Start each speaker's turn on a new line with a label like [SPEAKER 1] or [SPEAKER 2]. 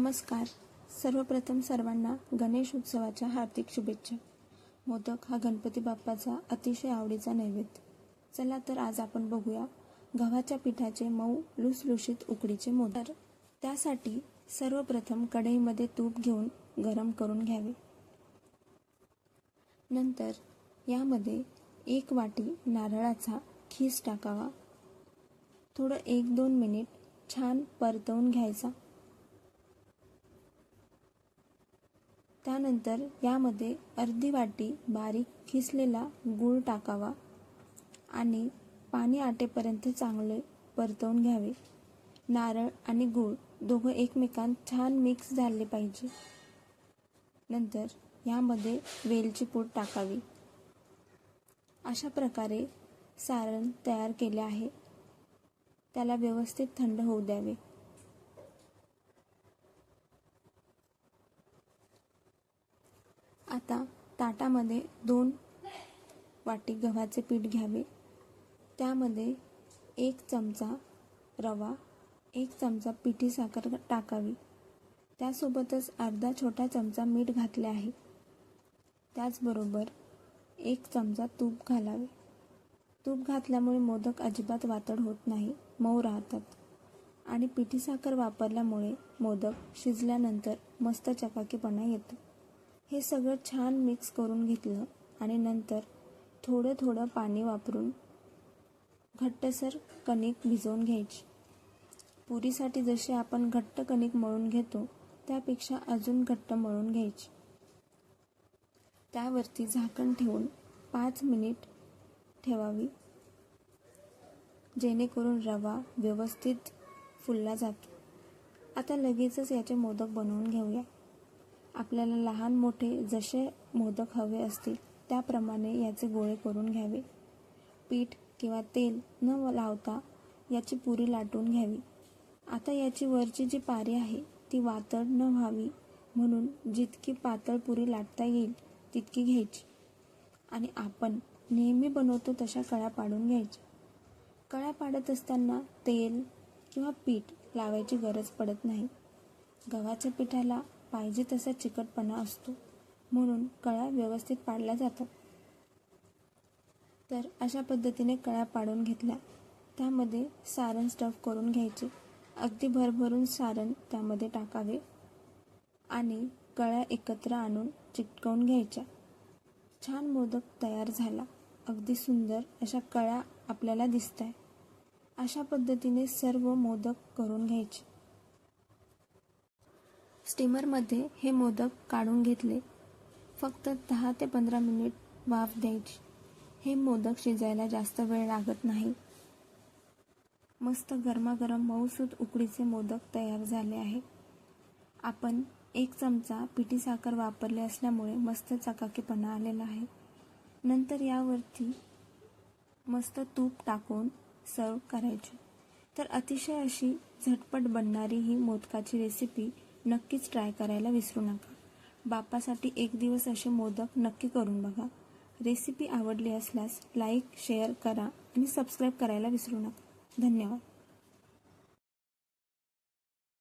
[SPEAKER 1] नमस्कार. सर्वप्रथम सर्वांना गणेश उत्सवाच्या हार्दिक शुभेच्छा. मोदक हा गणपती बाप्पाचा अतिशय आवडीचा नैवेद्य. चला तर आज आपण बघूया गव्हाच्या पिठाचे मऊ लुसलुशीत उकडीचे मोदक. त्यासाठी सर्वप्रथम कढईमध्ये तूप घेऊन गरम करून घ्यावे. नंतर यामध्ये एक वाटी नारळाचा खीस टाकावा. थोडं एक दोन मिनिट छान परतवून घ्यायचा. त्यानंतर यामध्ये अर्धी वाटी बारीक खिसलेला गूळ टाकावा आणि पाणी आटेपर्यंत चांगले परतवून घ्यावे. नारळ आणि गूळ दोघं एकमेकांत छान मिक्स झाले पाहिजे. नंतर यामध्ये वेलची पूड टाकावी. अशा प्रकारे सारण तयार केले आहे. त्याला व्यवस्थित थंड होऊ द्यावे. आता ताटामध्ये दोन वाटी गव्हाचे पीठ घ्यावे. त्यामध्ये एक चमचा रवा एक चमचा पिठी साखर टाकावी. त्यासोबतच अर्धा छोटा चमचा मीठ घातले आहे. त्याचबरोबर एक चमचा तूप घालावे. तूप घातल्यामुळे मोदक अजिबात वातड होत नाही मऊ राहतात. आणि पिठी साखर वापरल्यामुळे मोदक शिजल्यानंतर मस्त चकाकीपणा येतो. हे सगळं छान मिक्स करून घेतलं आणि नंतर थोडं थोडं पाणी वापरून घट्टसर कणिक भिजवून घ्यायची. पुरीसाठी जशी आपण घट्ट कणिक मळून घेतो त्यापेक्षा अजून घट्ट मळून घ्यायची. त्यावरती झाकण ठेवून पाच मिनिट ठेवावी. जेणेकरून रवा व्यवस्थित फुलला जातो. आता लगेचच याचे मोदक बनवून घेऊया. आपल्याला लहान मोठे जसे मोदक हवे असतील त्याप्रमाणे याचे गोळे करून घ्यावे. पीठ किंवा तेल न लावता याची पुरी लाटून घ्यावी. आता याची वरची जी पारी आहे ती वातड न व्हावी म्हणून जितकी पातळ पुरी लाटता येईल तितकी घ्यायची. आणि आपण नेहमी बनवतो तशा कळ्या पाडून घ्यायच्या. कळ्या पाडत असताना तेल किंवा पीठ लावायची गरज पडत नाही. गव्हाच्या पिठाला पाहिजे तसा चिकटपणा असतो. म्हणून कळ्या व्यवस्थित पाडल्या जातात तर अशा पद्धतीने कळ्या पाडून घेतल्या. त्यामध्ये सारण स्टफ करून घ्यायचे. अगदी भरभरून सारण त्यामध्ये टाकावे. आणि कळ्या एकत्र आणून चिटकवून घ्यायच्या. छान मोदक तयार झाला. अगदी सुंदर अशा कळ्या आपल्याला दिसत आहे अशा पद्धतीने सर्व मोदक करून घ्यायचे. स्टीमरमध्ये हे मोदक काढून घेतले. फक्त दहा ते पंधरा मिनिट वाफ द्यायची. हे मोदक शिजायला जास्त वेळ लागत नाही. मस्त गरमागरम मऊसूद उकडीचे मोदक तयार झाले आहे आपण एक चमचा पिठी साखर वापरले असल्यामुळे मस्त चकाकीपणा आलेला आहे. नंतर यावरती मस्त तूप टाकून सर्व करायचे. तर अतिशय अशी झटपट बनणारी ही मोदकाची रेसिपी नक्कीच ट्राय करायला विसरू नका. बापासाठी एक दिवस असे मोदक नक्की करून बघा. रेसिपी आवडली असल्यास लाईक शेअर करा आणि सबस्क्राईब करायला विसरू नका. धन्यवाद.